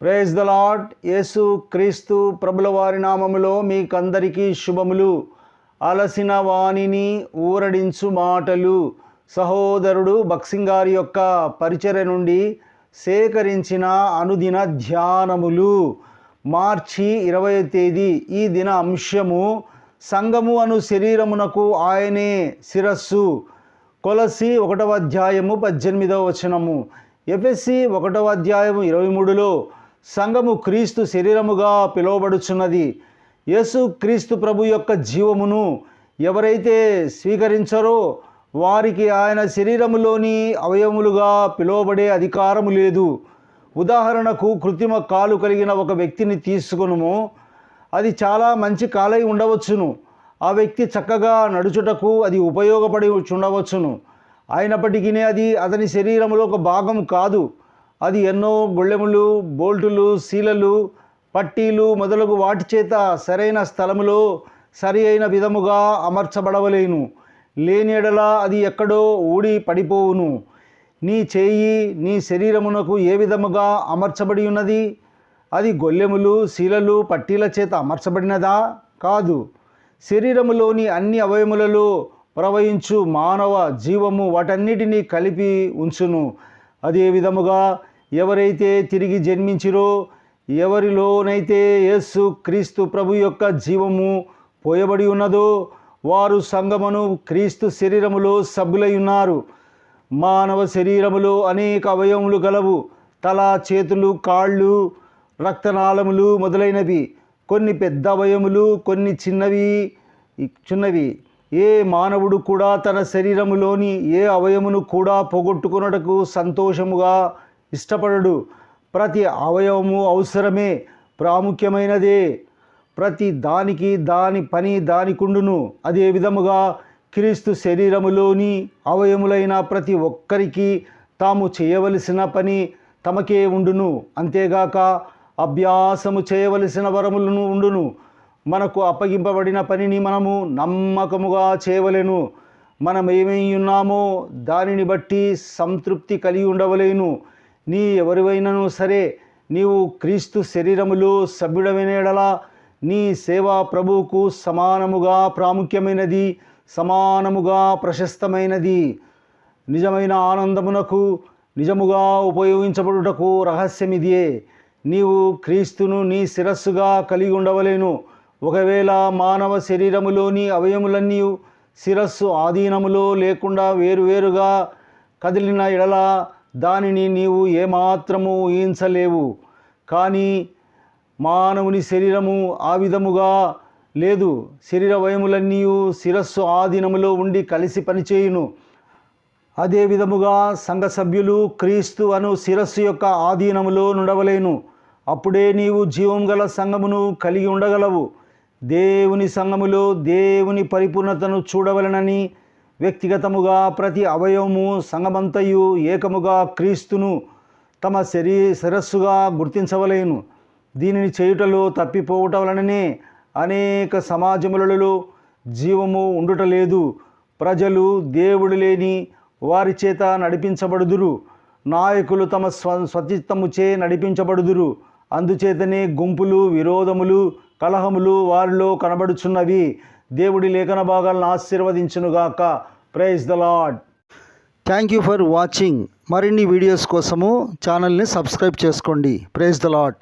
Praise the lord యేసు క్రీస్తు ప్రభుల వారి నామములో మీకందరికీ శుభములు. అలసిన వాణిని ఊరడించు మాటలు. సహోదరుడు బక్సింగారి యొక్క పరిచర్య నుండి సేకరించిన అనుదిన ధ్యానములు. మార్చి ఇరవై తేదీ ఈ దిన అంశము సంగము అను శరీరమునకు ఆయనే శిరస్సు. కొలసి ఒకటవ అధ్యాయము పద్దెనిమిదవ వచనము. ఎఫ్ఎస్సి ఒకటవ అధ్యాయము ఇరవై మూడులో సంఘము క్రీస్తు శరీరముగా పిలువబడుచున్నది. యేసు క్రీస్తు ప్రభు యొక్క జీవమును ఎవరైతే స్వీకరించరో వారికి ఆయన శరీరములోని అవయములుగా పిలువబడే అధికారము లేదు. ఉదాహరణకు కృత్రిమ కాలు కలిగిన ఒక వ్యక్తిని తీసుకునుము. అది చాలా మంచి కాలై ఉండవచ్చును. ఆ వ్యక్తి చక్కగా నడుచుటకు అది ఉపయోగపడి ఉండవచ్చును అయినప్పటికీ అది అతని శరీరంలో ఒక భాగం కాదు. అది ఎన్నో గొళ్ళెములు బోల్టులు శీలలు పట్టీలు మొదలగు వాటి చేత సరైన స్థలములో సరి అయిన విధముగా అమర్చబడవలేను. లేని ఎడల అది ఎక్కడో ఊడి పడిపోవును. నీ చేయి నీ శరీరమునకు ఏ విధముగా అమర్చబడి ఉన్నది అది గొల్లెములు శీలలు పట్టీల చేత అమర్చబడినదా? కాదు. శరీరములోని అన్ని అవయములలో ప్రవహించు మానవ జీవము వాటన్నిటినీ కలిపి ఉంచును. అదే విధముగా ఎవరైతే తిరిగి జన్మించిరో ఎవరిలోనైతే యేసు క్రీస్తు ప్రభు యొక్క జీవము పోయబడి ఉన్నదో వారు సంగమును క్రీస్తు శరీరములో సభ్యులై ఉన్నారు. మానవ శరీరములో అనేక అవయవములు గలవు. తల చేతులు కాళ్ళు రక్తనాళములు మొదలైనవి. కొన్ని పెద్ద అవయములు కొన్ని చిన్నవి చిన్నవి. ఏ మానవుడు కూడా తన శరీరములోని ఏ అవయమును కూడా పోగొట్టుకున్నటకు సంతోషముగా ఇష్టపడడు. ప్రతి అవయవము అవసరమే ప్రాముఖ్యమైనదే. ప్రతి దానికి దాని పని దానికుండును అదే విధముగా క్రీస్తు శరీరములోని అవయములైన ప్రతి ఒక్కరికి తాము చేయవలసిన పని తమకే ఉండును. అంతేగాక అభ్యాసము చేయవలసిన వరములను ఉండును. మనకు అప్పగింపబడిన పనిని మనము నమ్మకముగా చేయవలెను. మనం ఏమై ఉన్నామో దానిని బట్టి సంతృప్తి కలిగి ఉండవలేను. నీ ఎవరివైనను సరే నీవు క్రీస్తు శరీరములో సభ్యుడమైనడలా నీ సేవ ప్రభువుకు సమానముగా ప్రాముఖ్యమైనది సమానముగా ప్రశస్తమైనది. నిజమైన ఆనందమునకు నిజముగా ఉపయోగించబడుటకు రహస్యమిదియే నీవు క్రీస్తును నీ శిరస్సుగా కలిగి ఉండవలేను ఒకవేళ మానవ శరీరములోని అవయములన్నీ శిరస్సు ఆధీనములో లేకుండా వేరువేరుగా కదిలిన ఎడల దానిని నీవు ఏమాత్రము ఊహించలేవు. కానీ మానవుని శరీరము ఆ విధముగా లేదు. శరీర వయములన్నీ శిరస్సు ఆధీనములో ఉండి కలిసి పనిచేయును. అదే విధముగా సంఘ సభ్యులు క్రీస్తు అను శిరస్సు యొక్క ఆధీనములో నుండవలేను. అప్పుడే నీవు జీవం గల సంఘమును కలిగి ఉండగలవు. దేవుని సంఘములో దేవుని పరిపూర్ణతను చూడవలనని వ్యక్తిగతముగా ప్రతి అవయవము సంగమంతయు ఏకముగా క్రీస్తును తమ శరీ శిరస్సుగా గుర్తించవలేను. దీనిని చేయుటలో తప్పిపోవటం వలననే అనేక సమాజములలో జీవము ఉండుటలేదు. ప్రజలు దేవుడు లేని వారి చేత నడిపించబడుదురు. నాయకులు తమ స్వ స్వచిత్తముచే నడిపించబడుదురు. అందుచేతనే గుంపులు విరోధములు కలహములు వారిలో కనబడుచున్నవి. దేవుడి లేఖన భాగాలను ఆశీర్వదించునుగాక. Praise the Lord thank you for watching మరిన్ని వీడియోస్ కోసము ఛానల్ని సబ్స్క్రైబ్ చేసుకోండి. Praise the lord